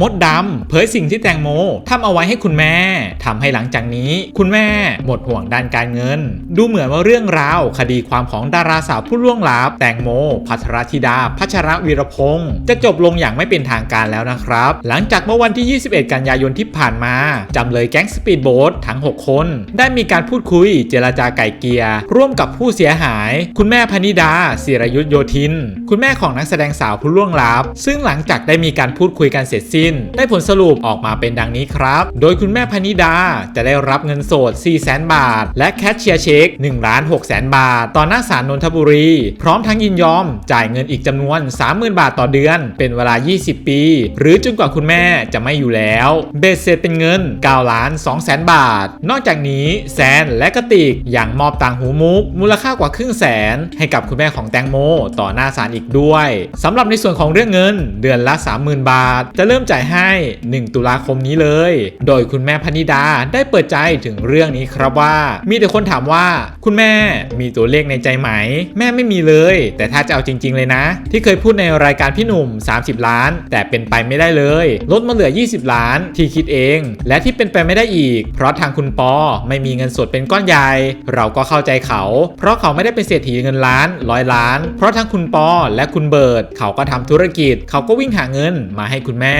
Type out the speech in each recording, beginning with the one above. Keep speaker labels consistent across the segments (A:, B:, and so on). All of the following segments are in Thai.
A: มดดำเผยสิ่งที่แตงโมทำเอาไว้ให้คุณแม่ทำให้หลังจากนี้ คุณแม่หมดห่วงด้านการเงิน ดูเหมือนว่าเรื่องราว คดีความของดาราสาวผู้ล่วงลับ แตงโม พัทรธิดา พัชรวีรพงศ์จะจบลงอย่างไม่เป็นทางการแล้วนะครับ หลังจากเมื่อวันที่ 21 กันยายนที่ผ่านมาจำเลยแก๊งสปีดโบ๊ททั้ง 6 คน ได้มีการพูดคุย เจรจาไก่เกียร์ร่วมกับผู้เสียหาย คุณแม่พนิดาศิรยุทธโยธิน คุณแม่ของนักแสดงสาวผู้ล่วงลับ ซึ่งหลังจากได้มีการพูดคุยกันเสร็จสิ้นได้ผลสรุปออกมาเป็นดังนี้ครับ โดยคุณแม่พนิดาจะได้รับเงินสด 4 0 0 0 0 0 บาท และแคชเชียร์เช็ค1ล้าน6แสนบาท ต่อหน้าศาลนนทบุรี พร้อมทั้งยินยอม จ่ายเงินอีกจำนวน 30,000 บาทต่อเดือน เป็นเวลา 20 ปี หรือจนกว่าคุณแม่จะไม่อยู่แล้ว เบสเสร็จเป็นเงิน9ล้าน2แสนบาท นอกจากนี้แซนและกระติกอยังมอบต่างหูมุก มูลค่ากว่าครึ่งแสน ให้กับคุณแม่ของแตงโม ต่อหน้าศาลอีกด้วยสำหรับในส่วนของเรื่องเงิน เดือนละ 30,000 บาท จะเริ่มจ่ายให้ 1 ตุลาคมนี้เลย โดยคุณแม่พนิดาได้เปิดใจถึงเรื่องนี้ครับว่า มีแต่คนถามว่า คุณแม่มีตัวเลขในใจไหม แม่ไม่มีเลย แต่ถ้าจะเอาจริง ๆ เลยนะ ที่เคยพูดในรายการพี่หนุ่ม 30 ล้าน แต่เป็นไปไม่ได้เลย ลดมาเหลือ 20 ล้าน ที่คิดเอง และที่เป็นไปไม่ได้อีก เพราะทางคุณปอไม่มีเงินสดเป็นก้อนใหญ่เราก็เข้าใจเขา เพราะเขาไม่ได้เป็นเศรษฐีเงินล้านร้อยล้าน เพราะทั้งคุณปอและคุณเบิร์ดเขาก็ทำธุรกิจ เขาก็วิ่งหาเงินมาให้คุณแม่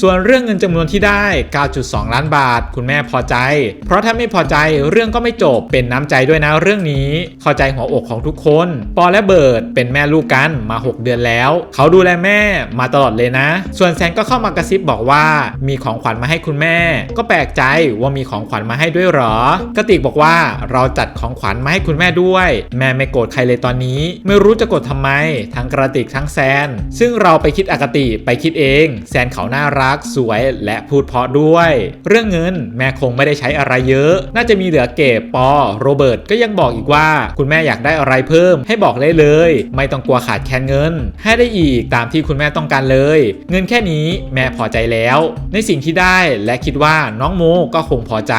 A: ส่วนเรื่องเงินจำนวนที่ได้ 9.2 ล้านบาท คุณแม่พอใจ เพราะถ้าไม่พอใจเรื่องก็ไม่จบเป็นน้ำใจด้วยนะเรื่องนี้ เข้าใจหัวอกของทุกคน ปอและเบิร์ดเป็นแม่ลูกกันมา 6 เดือนแล้ว เขาดูแลแม่มาตลอดเลยนะ ส่วนแซนก็เข้ามากระซิบบอกว่า มีของขวัญมาให้คุณแม่ ก็แปลกใจว่ามีของขวัญมาให้ด้วยหรอกระติกบอกว่าเราจัดของขวัญมาให้คุณแม่ด้วย แม่ไม่โกรธใครเลยตอนนี้ ไม่รู้จะโกรธทำไม ทั้งกระติกทั้งแซน ซึ่งเราไปคิดอคติไปคิดเอง แซนเขาหน่ารักสวยและพูดเพาะด้วย เรื่องเงินแม่คงไม่ได้ใช้อะไรเยอะ น่าจะมีเหลือเก็บปอโรเบิร์ตก็ยังบอกอีกว่า คุณแม่อยากได้อะไรเพิ่ม ให้บอกเลยเลย ไม่ต้องกลัวขาดแคลนเงิน ให้ได้อีกตามที่คุณแม่ต้องการเลย เงินแค่นี้แม่พอใจแล้ว ในสิ่งที่ได้และคิดว่าน้องโมก็คงพอใจ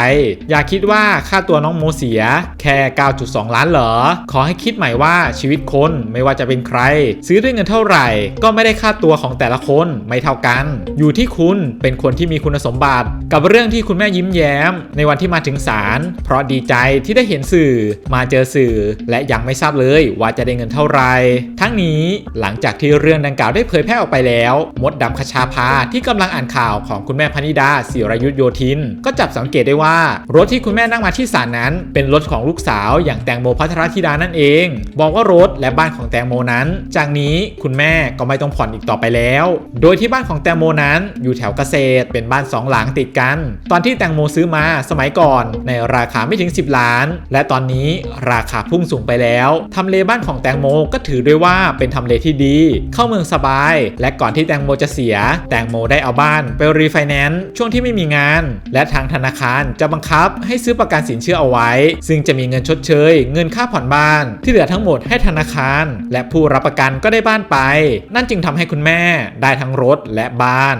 A: อย่าคิดว่าค่าตัวน้องโมเสีย แค่ 9.2 ล้านเหรอ ขอให้คิดใหม่ว่าชีวิตคนไม่ว่าจะเป็นใคร ซื้อด้วยเงินเท่าไหร่ ก็ไม่ได้ค่าตัวของแต่ละคนไม่เท่ากันอยู่ที่คุณเป็นคนที่มีคุณสมบัติ กับเรื่องที่คุณแม่ยิ้มแย้ม ในวันที่มาถึงศาลเพราะดีใจที่ได้เห็นสื่อ มาเจอสื่อ และยังไม่ทราบเลยว่าจะได้เงินเท่าไหร่ทั้งนี้หลังจากที่เรื่องดังกล่าวได้เผยแพร่ออกไปแล้ว มดดำคชาภาที่กำลังอ่านข่าวของคุณแม่พนิดาศิรยุทธโยธิน ก็จับสังเกตได้ว่า รถที่คุณแม่นั่งมาที่ศาลนั้น เป็นรถของลูกสาวอย่างแตงโมพัทรธิดานั่นเองบอกว่ารถและบ้านของแตงโมนั้น จากนี้คุณแม่ก็ไม่ต้องผ่อนอีกต่อไปแล้ว โดยที่บ้านของแตงโมนั้นอยู่แถวเกษตร เป็นบ้านสองหลังติดกัน ตอนที่แตงโมซื้อมาสมัยก่อน ในราคาไม่ถึง 10 ล้าน และตอนนี้ราคาพุ่งสูงไปแล้วทำเลบ้านของแตงโมก็ถือด้วยว่าเป็นทำเลที่ดี เข้าเมืองสบาย และก่อนที่แตงโมจะเสีย แตงโมได้เอาบ้านไปรีไฟแนนซ์ช่วงที่ไม่มีงาน และทางธนาคารจะบังคับให้ซื้อประกันสินเชื่อเอาไว้ ซึ่งจะมีเงินชดเชย เงินค่าผ่อนบ้าน ที่เหลือทั้งหมดให้ธนาคาร และผู้รับประกันก็ได้บ้านไป นั่นจึงทำให้คุณแม่ได้ทั้งรถและบ้าน